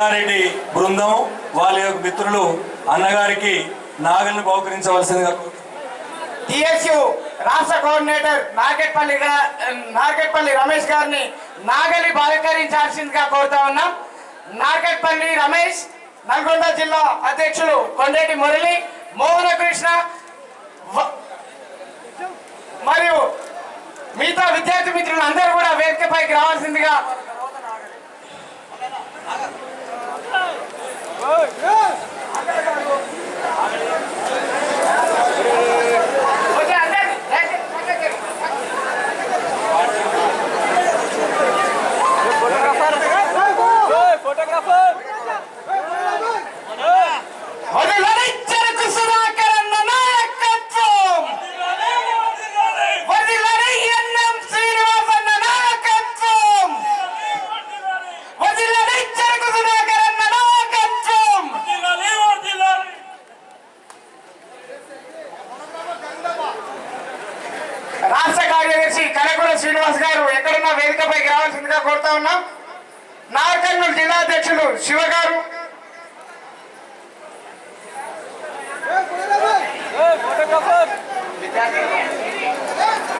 రెడ్డి బృందం వాళ్ళ యొక్క మిత్రులు అన్నగారికి నాగల్ని బహుకరించవలసిందిగా టిఎస్యు రాష్ట్ర కోఆర్డినేటర్ నాగేట్పల్లి నాగేట్పల్లి రమేష్ గారిని నాగలి బహుకరించాల్సిందిగా కోరుతా ఉన్నాం. నాగేట్పల్లి రమేష్ నల్గొండ జిల్లా అధ్యక్షులు కొండేటి మురళి మోహన కృష్ణ మరియు మిగతా విద్యార్థి మిత్రులు అందరూ కూడా వేదికపైకి రావాల్సిందిగా 야! శ్రీనివాస్ గారు ఎక్కడున్నా వేదికపైకి రావాల్సిందిగా కోరుతా ఉన్నాం. నార్కర్నూలు జిల్లా అధ్యక్షులు శివ గారు